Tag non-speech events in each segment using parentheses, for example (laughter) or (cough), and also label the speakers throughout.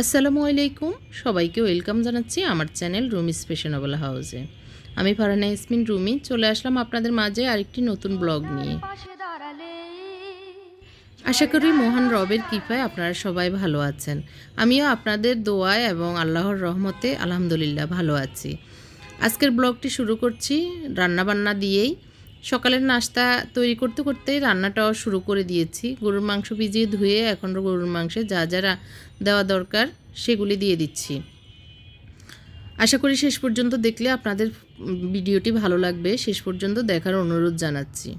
Speaker 1: আসসালামু আলাইকুম। সবাইকে ওয়েলকাম জানাচ্ছি আমার চ্যানেল রুমি স্পেশনবল হাউসে। আমি ফারহানা ইসমিন রুমি। চলে আসলাম আপনাদের মাঝে আরেকটি নতুন ব্লগ নিয়ে। আশা করি মহান রবের কৃপায় আপনারা সবাই ভালো আছেন। আমিও আপনাদের দোয়ায় এবং আল্লাহর রহমতে আলহামদুলিল্লাহ ভালো আছি। আজকের ব্লগটি শুরু করছি রান্নাবান্না দিয়েই। সকালের নাস্তা তৈরি করতে করতেই রান্নাটাও শুরু করে দিয়েছি। গরুর মাংস ভিজিয়ে ধুয়ে এখন গরুর মাংসে যা যারা দেওয়া দরকার সেগুলি দিয়ে দিচ্ছি। আশা করি শেষ পর্যন্ত দেখলে আপনাদের ভিডিওটি ভালো লাগবে। শেষ পর্যন্ত দেখার অনুরোধ জানাচ্ছি।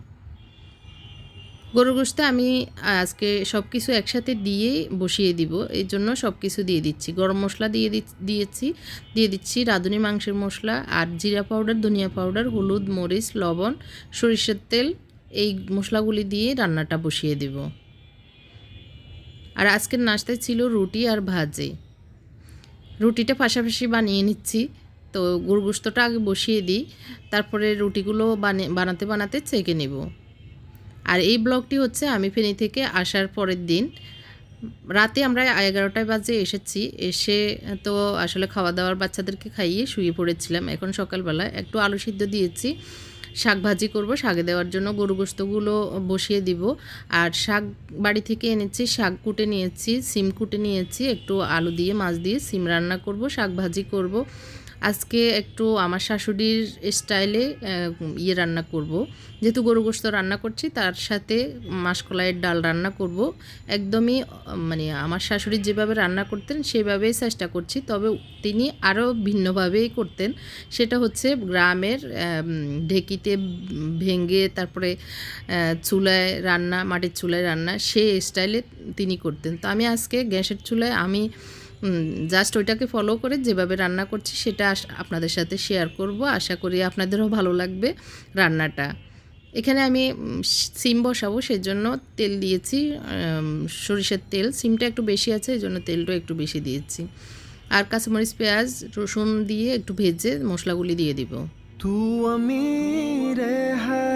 Speaker 1: গরুর গোস্ত আমি আজকে সব কিছু একসাথে দিয়ে বসিয়ে দিব। এই জন্য সব কিছু দিয়ে দিচ্ছি। গরম মশলা দিয়ে দিয়েছি। দিয়ে দিচ্ছি রাঁধুনি মাংসের মশলা আর জিরা পাউডার, ধনিয়া পাউডার, হলুদ, মরিচ, লবণ, সরিষার তেল, এই মশলাগুলি দিয়ে রান্নাটা বসিয়ে দেব। আর আজকের নাস্তায় ছিল রুটি আর ভাজে। রুটিটা পাশাপাশি বানিয়ে নিচ্ছি। তো গরু গোস্তটা আগে বসিয়ে দিই। তারপরে রুটিগুলো বানাতে বানাতে চেকে নেব। আর এই ব্লগটি হচ্ছে আমি ফেনী থেকে আসার পরের দিন। রাতে আমরা এগারোটায় বাজে এসেছি। এসে তো আসলে খাওয়া দাওয়ার বাচ্চাদেরকে খাইয়ে শুয়ে পড়েছিলাম। এখন সকালবেলা একটু আলু সিদ্ধ দিয়েছি। শাক ভাজি করব, শাকে দেওয়ার জন্য গরু গোস্তগুলো বসিয়ে দিব। আর শাক বাড়ি থেকে এনেছি, শাক কুটে নিয়েছি, সিম কুটে নিয়েছি। একটু আলু দিয়ে, মাছ দিয়ে সিম রান্না করব, শাক ভাজি করব। আজকে একটু আমার শাশুড়ির স্টাইলে ইয়ে রান্না করব। যেহেতু গরু গোস্ত রান্না করছি, তার সাথে মাসকলাইয়ের ডাল রান্না করব। একদমই মানে আমার শাশুড়ি যেভাবে রান্না করতেন, সেভাবেই চেষ্টা করছি। তবে তিনি আরও ভিন্নভাবেই করতেন। সেটা হচ্ছে গ্রামের ঢেকিতে ভেঙে তারপরে চুলায় রান্না, মাটির চুলায় রান্না, সে স্টাইলে তিনি করতেন। তো আমি আজকে গ্যাসের চুলায় আমি জাস্ট ওইটাকে ফলো করে যেভাবে রান্না করছি সেটা আপনাদের সাথে শেয়ার করব। আশা করি আপনাদেরও ভালো লাগবে রান্নাটা। এখানে আমি সিম বসাবো, সেজন্য তেল দিয়েছি সরিষার তেল। সিমটা একটু বেশি আছে এই জন্য তেলটাও একটু বেশি দিয়েছি। আর কাঁচামরিচ, পেঁয়াজ, রসুন দিয়ে একটু ভেজে মশলাগুলি দিয়ে দিব।
Speaker 2: তু আমি রেহা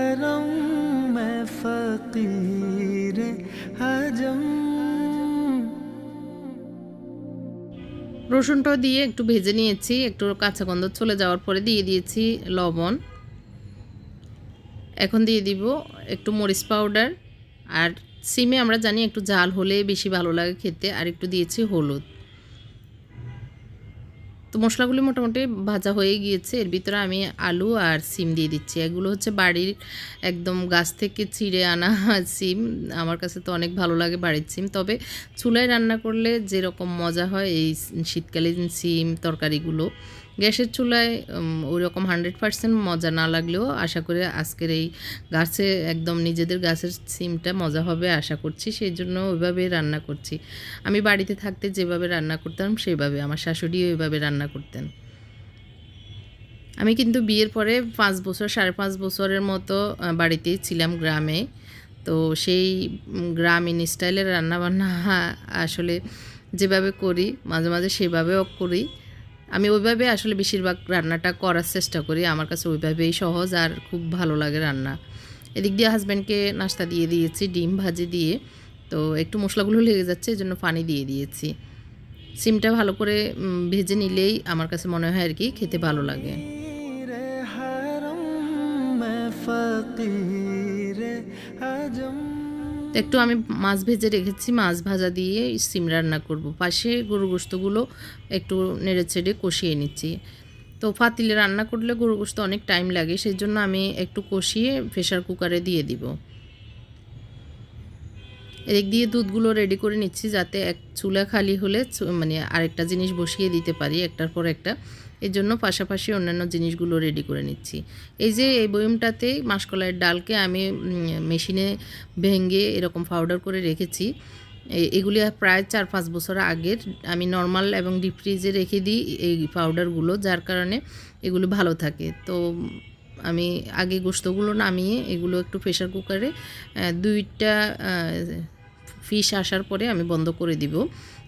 Speaker 1: রসুনটাও দিয়ে একটু ভেজে নিয়েছি, একটু কাঁচা গন্ধ চলে যাওয়ার পরে দিয়ে দিয়েছি লবণ। এখন দিয়ে দিব একটু মরিচ পাউডার, আর সিমে আমরা জানি একটু জাল হলে বেশি ভালো লাগে খেতে, আর একটু দিয়েছি হলুদ। তো মশলাগুলি মোটামুটি ভাজা হয়ে গিয়েছে। এর ভিতরে আমি আলু আর সিম দিয়ে দিচ্ছি। এগুলো হচ্ছে বাড়ির একদম গাছ থেকে ছিঁড়ে আনা (laughs) সিম। আমার কাছে তো অনেক ভালো লাগে বাড়ির সিম। তবে চুলায় রান্না করলে যেরকম মজা হয় এই শীতকালীন সিম, তরকারিগুলো। গ্যাসের চুলায় ওই রকম হান্ড্রেড পার্সেন্ট মজা না লাগলেও আশা করি আজকের এই গাছে একদম নিজেদের গাছের সিমটা মজা হবে আশা করছি। সেই জন্য ওইভাবে রান্না করছি। আমি বাড়িতে থাকতে যেভাবে রান্না করতাম, সেইভাবে আমার শাশুড়িও ওইভাবে রান্না করতেন। আমি কিন্তু বিয়ের পরে পাঁচ বছর, সাড়ে পাঁচ বছরের মতো বাড়িতেই ছিলাম গ্রামে। তো সেই গ্রামীণ স্টাইলের রান্নাবান্না আসলে যেভাবে করি, মাঝে মাঝে সেভাবেও করি। আমি ওইভাবে আসলে বেশিরভাগ রান্নাটা করার চেষ্টা করি। আমার কাছে ওইভাবেই সহজ আর খুব ভালো লাগে রান্না। এদিক দিয়ে হাজব্যান্ডকে নাস্তা দিয়ে দিয়েছি, ডিম ভাজি দিয়ে। তো একটু মশলাগুলো লেগে যাচ্ছে, এজন্য পানি দিয়ে দিয়েছি। সিমটা ভালো করে ভেজে নিলেই আমার কাছে মনে হয় আর কি খেতে ভালো লাগে।
Speaker 2: ফকির আজম
Speaker 1: তো একটু আমি মাছ ভেজে রেখেছি, মাছ ভাজা দিয়ে সিম রান্না করব। পাশে গরু গোস্তগুলো একটু নেড়ে চেড়ে কষিয়ে নিচ্ছি। তো ফাতিলে রান্না করলে গরু গোস্ত অনেক টাইম লাগে সেই জন্য আমি একটু কষিয়ে প্রেশার কুকারে দিয়ে দিব। এদিক দিয়ে দুধগুলো রেডি করে নিচ্ছি যাতে এক চুলা খালি হলে মানে আরেকটা জিনিস বসিয়ে দিতে পারি, একটার পর একটা। এই জন্য পাশাপাশি অন্যান্য জিনিসগুলো রেডি করে নিচ্ছি। এই যে এই বয়মটাতে মাসকলাইয়ের ডালকে আমি মেশিনে ভেঙে এরকম পাউডার করে রেখেছি। এগুলি প্রায় চার পাঁচ বছর আগের। আমি নর্মাল এবং ডিপ ফ্রিজে রেখে দিই এই পাউডারগুলো যার কারণে এগুলো ভালো থাকে। তো, আমি আগে গোস্তগুলো নামিয়ে এগুলো একটু প্রেশার কুকারে দুইটা ফিশ আসার পরে আমি বন্ধ করে দিব।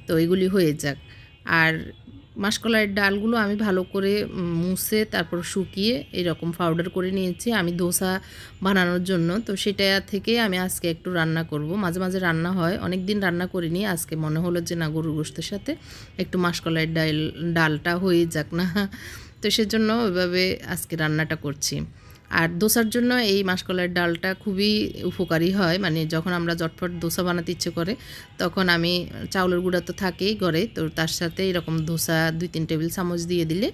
Speaker 1: তো এগুলি হয়ে যাক। আর মাসকলাইয়ের ডালগুলো আমি ভালো করে মুছে তারপর শুকিয়ে এরকম পাউডার করে নিয়েছি। আমি দোসা বানানোর জন্য। তো সেটা থেকে আমি আজকে একটু রান্না করব। মাঝে মাঝে রান্না হয়। অনেক দিন রান্না করিনি। আজকে মনে হলো যে, না, গরুর গোস্তের সাথে একটু মাসকলাইয়ের ডাল ডালটা হয়ে যাক না। তো সেজন্য ওইভাবে আজকে রান্নাটা করছি। আর দোসার জন্য এই মাসকলাইয়ের ডালটা খুবই উপকারী হয়। মানে যখন আমরা জটফট দোসা বানাতে ইচ্ছে করে, তখন আমি চাউলের গুঁড়া তো থাকেই ঘরে, তো তার সাথে এরকম দোসা দুই তিন টেবিল চামচ দিয়ে দিলে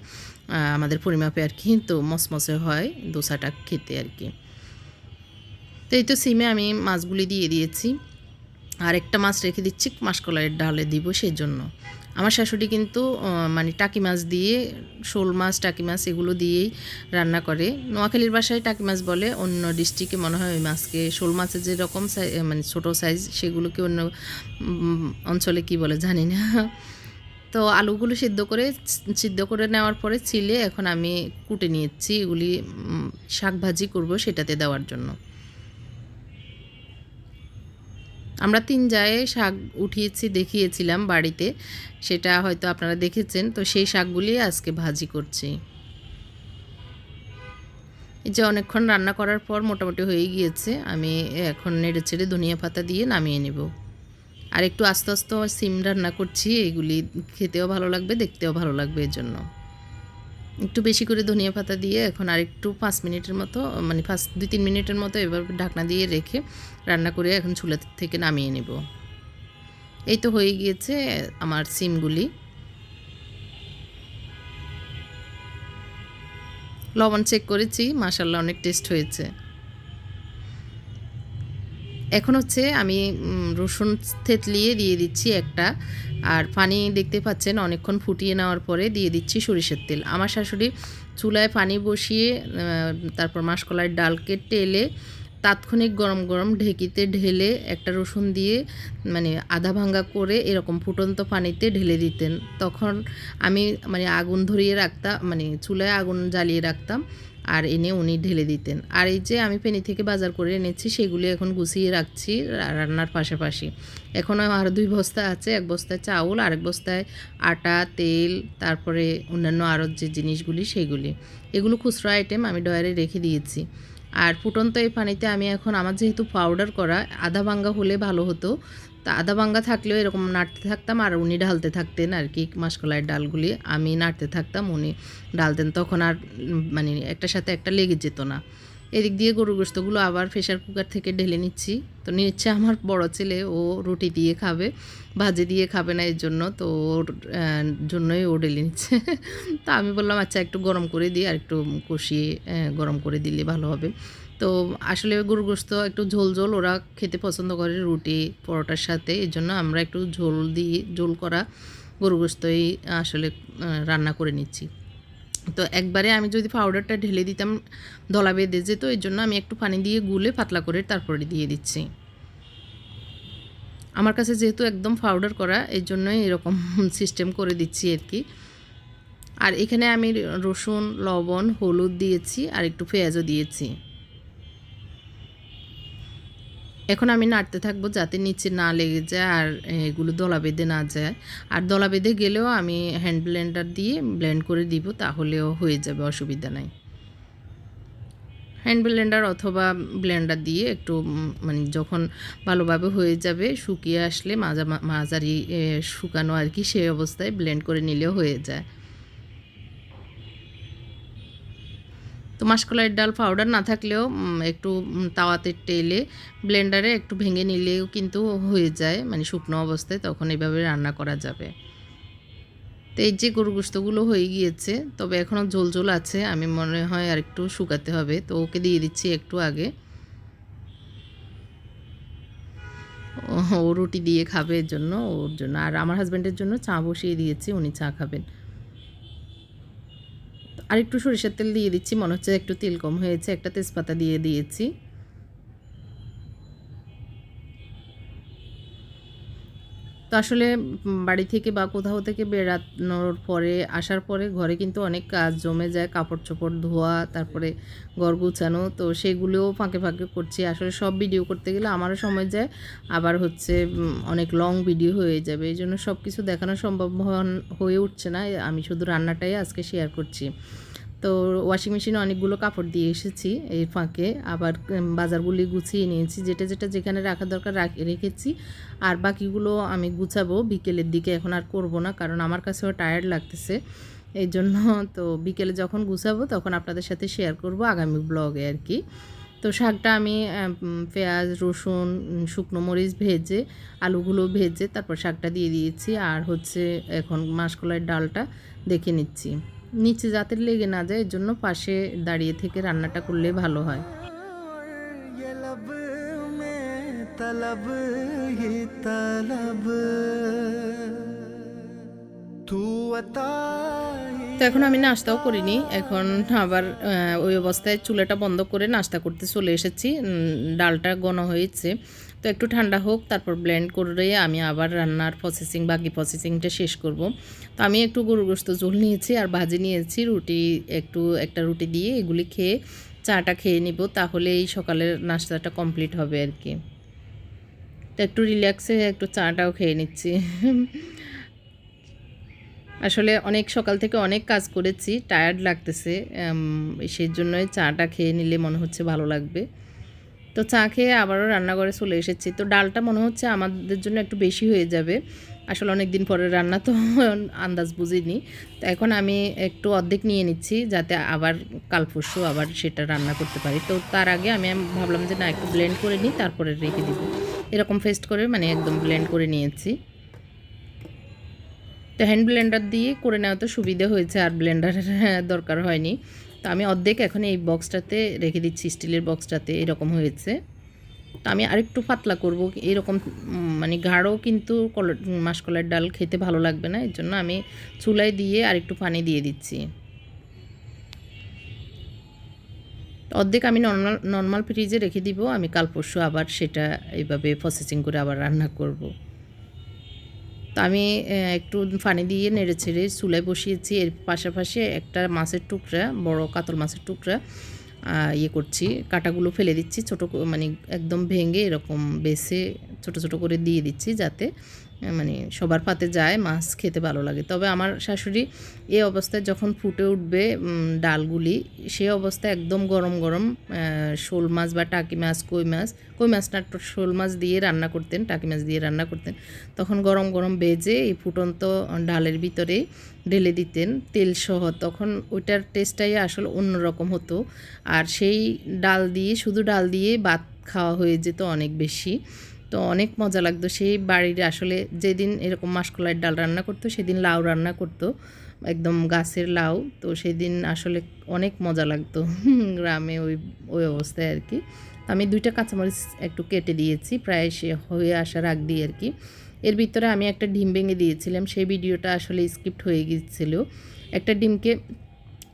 Speaker 1: আমাদের পরিমাপে আর কি তো মসমসে হয় দোসাটা খেতে আর কি। তো এই তো সিমে আমি মাছগুলি দিয়ে দিয়েছি। আর একটা মাছ রেখে দিচ্ছি মাসকলাইয়ের ডালে দিব সেই জন্য আমার শাশুড়ি কিন্তু মানে টাকি মাছ দিয়ে, শোল মাছ, টাকি মাছ এগুলো দিয়েই রান্না করে। নোয়াখালীর বাসায় টাকি মাছ বলে, অন্য ডিস্ট্রিক্টে মনে হয় ওই মাছকে, শোল মাছের যেরকম সাইজ মানে ছোটো সাইজ সেগুলোকে অন্য অঞ্চলে কি বলে জানি না। তো আলুগুলো সিদ্ধ করে সিদ্ধ করে নেওয়ার পরে ছিলে, এখন আমি কুটে নিয়েছি, এগুলি শাক ভাজি করব সেটাতে দেওয়ার জন্য। আমরা তিন জায়ে শাক উঠিয়েছি, দেখিয়েছিলাম বাড়িতে। সেটা হয়তো আপনারা দেখেছেন। তো সেই শাকগুলি আজকে ভাজি করছি। এই যে অনেকক্ষণ রান্না করার পর মোটামুটি হয়ে গিয়েছে। আমি এখন নেড়ে ছেড়ে ধনিয়া পাতা দিয়ে নামিয়ে নেব। আর একটু আস্তে আস্তে সিম রান্না করছি। এগুলি খেতেও ভালো লাগবে, দেখতেও ভালো লাগবে এর জন্য। একটু বেশি করে ধনিয়া পাতা দিয়ে এখন আর একটু পাঁচ মিনিটের মতো মানে পাঁচ, দুই, তিন মিনিটের মতো এবার ঢাকনা দিয়ে রেখে রান্না করে এখন চুলা থেকে নামিয়ে নেব। এই তো হয়ে গিয়েছে আমার সিমগুলি। লবণ চেক করেছি মাসাল্লাহ অনেক টেস্ট হয়েছে। এখন হচ্ছে আমি রসুন থেতলিয়ে দিয়ে দিচ্ছি একটা। আর পানি দেখতে পাচ্ছেন অনেকক্ষণ ফুটিয়ে নেওয়ার পরে দিয়ে দিচ্ছি সরিষার তেল। আমার শাশুড়ি চুলায় পানি বসিয়ে তারপর মাসকলাইয়ের ডালকে টেলে তাৎক্ষণিক গরম গরম ঢেকিতে ঢেলে একটা রসুন দিয়ে মানে আধা ভাঙ্গা করে এরকম ফুটন্ত পানিতে ঢেলে দিতেন। তখন আমি মানে আগুন ধরিয়ে রাখতাম মানে চুলায় আগুন জ্বালিয়ে রাখতাম। আর এনে উনি ঢেলে দিতেন। আর এই যে আমি পেনি থেকে বাজার করে এনেছি, সেগুলি এখন গুছিয়ে রাখছি রান্নার পাশাপাশি। এখনও আর দুই বস্তা আছে, এক বস্তায় চাউল আর এক বস্তায় আটা, তেল, তারপরে অন্যান্য আরও যে জিনিসগুলি সেগুলি। এগুলো খুচরো আইটেম আমি ডয়ারে রেখে দিয়েছি। আর ফুটন্ত এই পানিতে আমি এখন আমার যেহেতু পাউডার করা, আধা ভাঙ্গা হলে ভালো হতো। তা আধা ভাঙ্গা থাকলেও এরকম নাড়তে থাকতাম আর উনি ঢালতে থাকতেন আর কি মাসকলাইয়ের ডালগুলি। আমি নাড়তে থাকতাম, উনি ডালতেন তখন আর মানে একটার সাথে একটা লেগে যেত না। এদিক দিয়ে গরু গোস্তগুলো আবার প্রেশার কুকার থেকে ঢেলে নিচ্ছি। তো নিচ্ছে আমার বড় ছেলে, ও রুটি দিয়ে খাবে, ভাজি দিয়ে খাবে না এর জন্য। তো ওর জন্যই ও ঢেলে নিচ্ছে। (laughs) তো আমি বললাম আচ্ছা একটু গরম করে দিই আর একটু কষিয়ে গরম করে দিলে ভালো হবে। তো আসলে গরু গোস্ত একটু ঝোল ঝোল ওরা খেতে পছন্দ করে রুটি, পরোটার সাথে। এই জন্য আমরা একটু ঝোল দিয়ে ঝোল করা গরু গোস্তই আসলে রান্না করে নিচ্ছি। তো একবারে আমি যদি পাউডারটা ঢেলে দিতাম দলা বেঁধে যেত এই জন্য আমি একটু পানি দিয়ে গুলে পাতলা করে তারপরে দিয়ে দিচ্ছি। আমার কাছে যেহেতু একদম পাউডার করা এই জন্যই এরকম (laughs) সিস্টেম করে দিচ্ছি আর কি। আর এখানে আমি রসুন, লবণ, হলুদ দিয়েছি আর একটু পেঁয়াজও দিয়েছি। এখন আমি নাড়তে থাকব যাতে নিচে না লেগে যায় আর এগুলো দলা বেঁধে না যায়। আর দলা বেঁধে গেলেও আমি হ্যান্ড ব্লেন্ডার দিয়ে ব্লেন্ড করে দিব, তাহলেও হয়ে যাবে, অসুবিধা নাই। হ্যান্ড ব্লেন্ডার অথবা ব্লেন্ডার দিয়ে একটু মানে যখন ভালোভাবে হয়ে যাবে, শুকিয়ে আসলে মাজা মাঝারি শুকানো আর কি সেই অবস্থায় ব্লেন্ড করে নিলেও হয়ে যায়। তো মাসকলাইয়ের ডাল পাউডার না থাকলেও একটু তাওয়াতে টেলে ব্লেন্ডারে একটু ভেঙে নিলেও কিন্তু হয়ে যায় মানে শুকনো অবস্থায় তখন এভাবে রান্না করা যাবে। তো এই যে গরু গোস্তগুলো হয়ে গিয়েছে, তবে এখনও ঝোল ঝোল আছে, আমি মনে হয় আর একটু শুকাতে হবে, তো ওকে দিয়ে দিচ্ছি একটু আগে। ও রুটি দিয়ে খাবে এর জন্য, ওর জন্য। আর আমার হাজব্যান্ডের জন্য চা বসিয়ে দিয়েছি, উনি চা খাবেন। আর একটু সরিষার তেল দিয়ে দিচ্ছি। মনে হচ্ছে একটু তেল কম হয়েছে। একটা তেজপাতা দিয়ে দিয়েছি। তো আসলে বাড়ি থেকে বা কোথাও থেকে বেরানোর পরে, আসার পরে ঘরে কিন্তু অনেক কাজ জমে যায় কাপড় চোপড় ধোয়া, তারপরে ঘর গুছানো। তো সেগুলোও ফাঁকে ফাঁকে করছি। আসলে সব ভিডিও করতে গেলে আমারও সময় যায়, আবার হচ্ছে অনেক লং ভিডিও হয়ে যাবে। এই জন্য সব কিছু দেখানো সম্ভব হয়ে উঠছে না। আমি শুধু রান্নাটাই আজকে শেয়ার করছি। তো ওয়াশিং মেশিনে অনেকগুলো কাপড় দিয়ে এসেছি এই ফাঁকে। আবার বাজারগুলি গুছিয়ে নিয়েছি। যেটা যেটা যেখানে রাখা দরকার রাখ- রেখেছি। আর বাকিগুলো আমি গুছাবো বিকেলের দিকে। এখন আর করব না, কারণ আমার কাছেও টায়ার্ড লাগতেছে। এই জন্য তো বিকেলে যখন গুছাবো তখন আপনাদের সাথে শেয়ার করব আগামী ব্লগে আর কি। তো শাকটা আমি পেঁয়াজ, রসুন শুকনো মরিচ ভেজে, আলুগুলো ভেজে তারপর শাকটা দিয়ে দিয়েছি। আর হচ্ছে এখন মাসকলাইয়ের ডালটা দেখে নিচ্ছি। নিচে যাতে লেগে না যায় এর জন্য পাশে দাঁড়িয়ে থেকে রান্নাটা করলে ভালো হয়। এখন আমি নাস্তাও করিনি এখন আবার ওই অবস্থায় চুলাটা বন্ধ করে নাস্তা করতে চলে এসেছি। ডালটা গণ হয়েছে। তো একটু ঠান্ডা হোক, তারপর ব্লেন্ড করে আমি আবার রান্নার প্রসেসিং বাকি প্রসেসিংটা শেষ করব। তো আমি একটু গরু গোস্ত ঝোল নিয়েছি আর ভাজি নিয়েছি, রুটি একটু, একটা রুটি দিয়ে এগুলি খেয়ে চাটা খেয়ে নিব, তাহলে এই সকালের নাস্তাটা কমপ্লিট হবে আর কি। তো একটু রিল্যাক্সে একটু চাটাও খেয়ে নিচ্ছি। আসলে অনেক সকাল থেকে অনেক কাজ করেছি টায়ার্ড লাগতেছে সেই জন্যই চাটা খেয়ে নিলে মনে হচ্ছে ভালো লাগবে। তো চা খেয়ে আবারও রান্নাঘরে চলে এসেছি। তো ডালটা মনে হচ্ছে আমাদের জন্য একটু বেশি হয়ে যাবে। আসলে অনেক দিন পরে রান্না তো (laughs) আন্দাজ বুঝিনি। তো এখন আমি একটু অর্ধেক নিয়ে নিচ্ছি যাতে আবার কাল পরশু আবার সেটা রান্না করতে পারি। তো তার আগে আমি ভাবলাম যে না, একটু ব্লেন্ড করে নিই, তারপরে রেখে দিব। এরকম ফেস্ট করে মানে একদম ব্লেন্ড করে নিয়েছি। তো হ্যান্ড ব্লেন্ডার দিয়ে করে নেওয়া তো সুবিধা হয়েছে, আর ব্লেন্ডারের দরকার হয়নি। তো আমি অর্ধেক এখন এই বক্সটাতে রেখে দিচ্ছি স্টিলের বক্সটাতে এরকম হয়েছে। তো আমি আরেকটু পাতলা করব, এরকম মানে গাঢ় কিন্তু কল মাসকলার ডাল খেতে ভালো লাগবে না, এর জন্য আমি চুলায় দিয়ে আরেকটু পানি দিয়ে দিচ্ছি। অর্ধেক আমি নর্মাল নর্মাল ফ্রিজে রেখে দিব, আমি কাল পরশু আবার সেটা এইভাবে প্রসেসিং করে আবার রান্না করব। তো আমি একটু ফানি দিয়ে নেড়ে ছেড়ে চুলায় বসিয়েছি। এর পাশাপাশি একটা মাছের টুকরা, বড় কাতল মাছের টুকরা ইয়ে করছি। কাটাগুলো ফেলে দিচ্ছি, ছোটো মানে একদম ভেঙে এরকম বেসে ছোট ছোট করে দিয়ে দিচ্ছি যাতে মানে সবার পাতে যায়, মাছ খেতে ভালো লাগে। তবে আমার শাশুড়ি এই অবস্থায় যখন ফুটে উঠবে ডালগুলি, সে অবস্থায় একদম গরম গরম শোল মাছ বা টাকি মাছ, কই মাছ কই মাছ না, শোল মাছ দিয়ে রান্না করতেন, টাকি মাছ দিয়ে রান্না করতেন। তখন গরম গরম বেজে এই ফুটন্ত ডালের ভিতরে ঢেলে দিতেন তেল সহ। তখন ওইটার টেস্টটাই আসলে অন্যরকম হতো। আর সেই ডাল দিয়ে, শুধু ডাল দিয়ে ভাত খাওয়া হয়ে যেত অনেক বেশি। তো অনেক মজা লাগতো। সেই বাড়ির আসলে যেদিন এরকম মাসকলাইয়ের ডাল রান্না করতো, সেদিন লাউ রান্না করতো, একদম গাছের লাউ। তো সেদিন আসলে অনেক মজা লাগতো (laughs) গ্রামে ওই ওই অবস্থায় আর কি। আমি দুইটা কাঁচামরিচ একটু কেটে দিয়েছি, প্রায় সে হয়ে আসার আগ দিয়ে আর কি। এর ভিতরে আমি একটা ডিম ভেঙে দিয়েছিলাম, সেই ভিডিওটা আসলে স্কিপ্ট হয়ে গিয়েছিল। একটা ডিমকে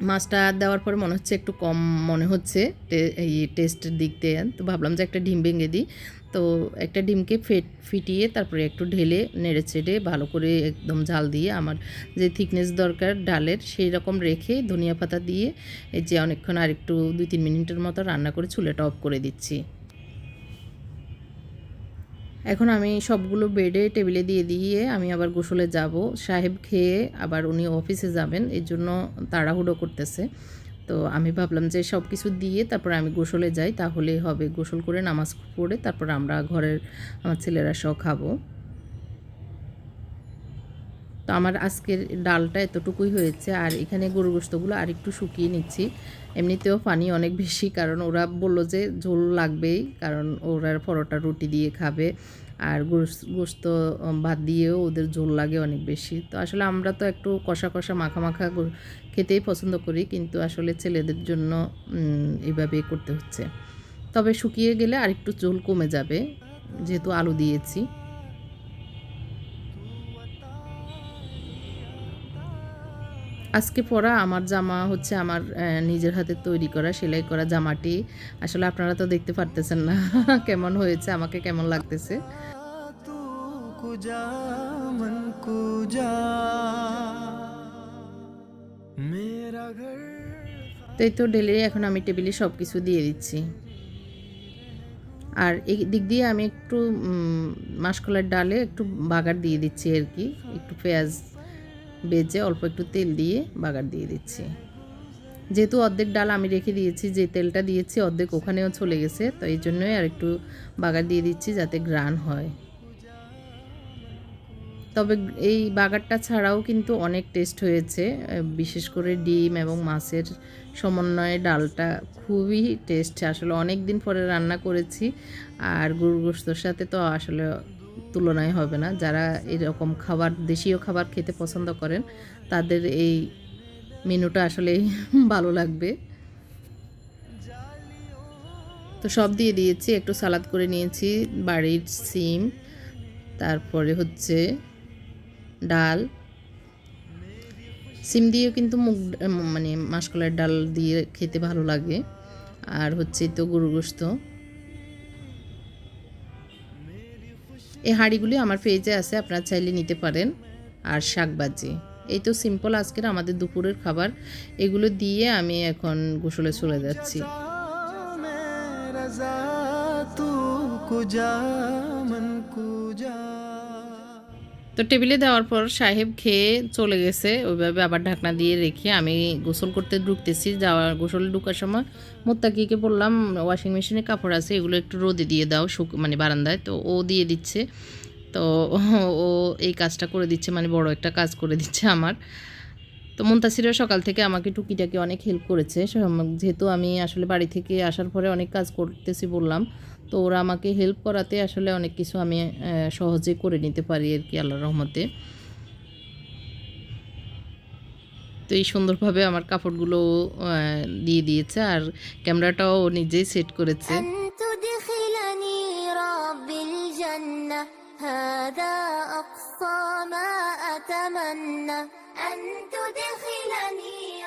Speaker 1: মাছটা দেওয়ার পরে মনে হচ্ছে একটু কম মনে হচ্ছে এই টেস্টের দিক দিয়ে। তো ভাবলাম যে একটা ডিম ভেঙে দিই। তো একটা ডিমকে ফেট, ফিটিয়ে তারপরে একটু ঢেলে, নেড়ে চেড়ে ভালো করে একদম ঝাল দিয়ে আমার যে থিকনেস দরকার ডালের সেই রকম রেখে ধনিয়া পাতা দিয়ে এই যে অনেকক্ষণ আর একটু দুই তিন মিনিটের মতো রান্না করে চুলেটা অফ করে দিচ্ছি। এখন আমি সবগুলো বেডে টেবিলে দিয়ে দিয়ে আমি আবার গোসলে যাব। সাহেব খেয়ে আবার উনি অফিসে যাবেন, এর জন্য তাড়াহুড়ো করতেছে। তো আমি ভাবলাম যে সব কিছু দিয়ে তারপর আমি গোসলে যাই তাহলে হবে। গোসল করে, নামাজ পড়ে তারপর আমরা ঘরের আমার ছেলেরা সহ খাব। তো আমার আজকের ডালটা এতটুকুই হয়েছে। আর এখানে গরু গোস্তগুলো আর একটু শুকিয়ে নিচ্ছি। এমনিতেও পানি অনেক বেশি, কারণ ওরা বলল যে ঝোল লাগবেই, কারণ ওরা পরোটা রুটি দিয়ে খাবে। আর গোস- গোস্ত ভাত দিয়েও ওদের ঝোল লাগে অনেক বেশি। তো আসলে আমরা তো একটু কষা কষা, মাখা মাখা খেতেই পছন্দ করি, কিন্তু আসলে ছেলেদের জন্য এইভাবেই করতে হচ্ছে। তবে শুকিয়ে গেলে আর একটু ঝোল কমে যাবে, যেহেতু আলু দিয়েছি। আজকে পরা আমার জামা হচ্ছে আমার নিজের হাতে তৈরি করা, সেলাই করা জামাটি। আসলে আপনারা তো দেখতে পারতেছেন না, (laughs) কেমন হয়েছে, আমাকে কেমন লাগতেছে। তো এই তো ডেলি এখন আমি টেবিলে সব কিছু দিয়ে দিচ্ছি। আর এই দিক দিয়ে আমি একটু মাসকলার ডালে একটু বাগার দিয়ে দিচ্ছি আর কি। একটু পেঁয়াজ বেজে অল্প একটু তেল দিয়ে বাগার দিয়ে দিচ্ছি। যেহেতু অর্ধেক ডাল আমি রেখে দিয়েছি, যে তেলটা দিয়েছি অর্ধেক ওখানেও চলে গেছে, তো এই জন্যই আর একটু বাগার দিয়ে দিচ্ছি যাতে গ্রান হয়। তবে এই বাগারটা ছাড়াও কিন্তু অনেক টেস্ট হয়েছে বিশেষ করে ডিম এবং মাছের সমন্বয়ে ডালটা খুবই টেস্ট। আসলে অনেক দিন পরে রান্না করেছি, আর গরুর গোস্তর সাথে তো আসলে তুলনায় হবে না। যারা এরকম খাবার, দেশীয় খাবার খেতে পছন্দ করেন, তাদের এই মেনুটা আসলেই (laughs) ভালো লাগবে। তো সব দিয়ে দিয়েছি, একটু সালাদ করে নিয়েছি, বাড়ির সিম, তারপরে হচ্ছে ডাল। সিম দিয়েও কিন্তু মুগ মানে মাসকলার ডাল দিয়ে খেতে ভালো লাগে। আর হচ্ছে তো গরু গোস্ত এই হাঁড়িগুলি আমার পেজে আছে, আপনারা চাইলে নিতে পারেন। আর শাকবাজি। এই তো সিম্পল আজকের আমাদের দুপুরের খাবার। এগুলো দিয়ে আমি এখন গোসলে চলে যাচ্ছি।
Speaker 2: কুজা মন কুজা
Speaker 1: তো টেবিলে দেওয়ার পর সাহেব খেয়ে চলে গেছে। ওইভাবে আবার ঢাকনা দিয়ে রেখে আমি গোসল করতে ঢুকতেছি। যাওয়ার গোসল ঢুকার সময় মোত্তাকিকে বললাম ওয়াশিং মেশিনে কাপড় আছে, এগুলো একটু রোদে দিয়ে দাও, শুক মানে বারান্দায়। তো ও দিয়ে দিচ্ছে। তো ও এই কাজটা করে দিচ্ছে মানে বড় একটা কাজ করে দিচ্ছে আমার। তো মুন্তাসিরও সকাল থেকে আমাকে টুকিটাকি অনেক হেল্প করেছে। যেহেতু আমি আসলে বাড়ি থেকে আসার পরে অনেক কাজ করতেছি বললাম তো ওরা আমাকে হেল্প করাতে আসলে অনেক কিছু আমি আহ, সহজে করে নিতে পারি আর কি আল্লাহর রহমতে তো এই সুন্দরভাবে আমার কাপড়গুলো আহ, দিয়ে দিয়েছে আর ক্যামেরাটাও ও নিজেই সেট করেছে
Speaker 3: أن تدخلني رب الجنة هذا أقصى ما أتمنى أن تدخلني رب الجنة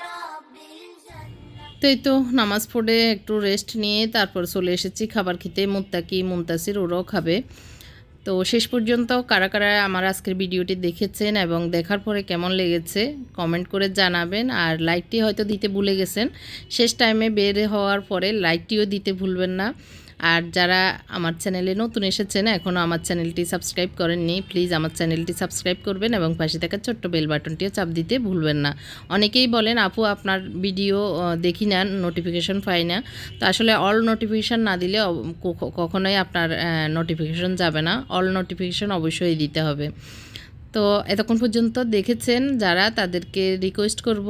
Speaker 1: তো এই তো নামাজ পড়ে একটু রেস্ট নিয়ে তারপর চলে এসেছি খাবার খেতে। মুত্তাকি, মুন্তাসির ওরাও খাবে। তো শেষ পর্যন্ত কারা কারা আমার আজকের ভিডিওটি দেখেছেন এবং দেখার পরে কেমন লেগেছে কমেন্ট করে জানাবেন। আর লাইকটি হয়তো দিতে ভুলে গেছেন। শেষ টাইমে বের হওয়ার পরে লাইকটিও দিতে ভুলবেন না। আর যারা আমার চ্যানেলে নতুন এসেছেন এখনও আমার চ্যানেলটি সাবস্ক্রাইব করেননি, প্লিজ আমার চ্যানেলটি সাবস্ক্রাইব করবেন এবং পাশে থাকা ছোট্ট বেল বাটনটিও চাপ দিতে ভুলবেন না। অনেকেই বলেন, আপু, আপনার ভিডিও দেখি না নোটিফিকেশন পাই না। তো আসলে অল নোটিফিকেশান না দিলে কখনোই আপনার নোটিফিকেশন যাবে না। অল নোটিফিকেশন অবশ্যই দিতে হবে। তো এতক্ষণ পর্যন্ত দেখেছেন যারা, তাদেরকে রিকোয়েস্ট করব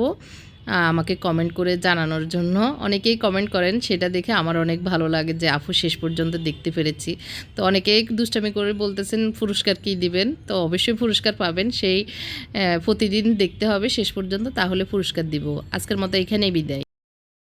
Speaker 1: আমাকে কমেন্ট করে জানানোর জন্য। অনেকেই কমেন্ট করেন, সেটা দেখে আমার অনেক ভালো লাগে যে আফু শেষ পর্যন্ত দেখতে পেরেছি। তো অনেকেই দুষ্টামি করে বলতেছেন, পুরস্কার কী দিবেন? তো অবশ্যই পুরস্কার পাবেন। সেই প্রতিদিন দেখতে হবে শেষ পর্যন্ত, তাহলে পুরস্কার দিব। আজকের মতো এখানেই বিদায়।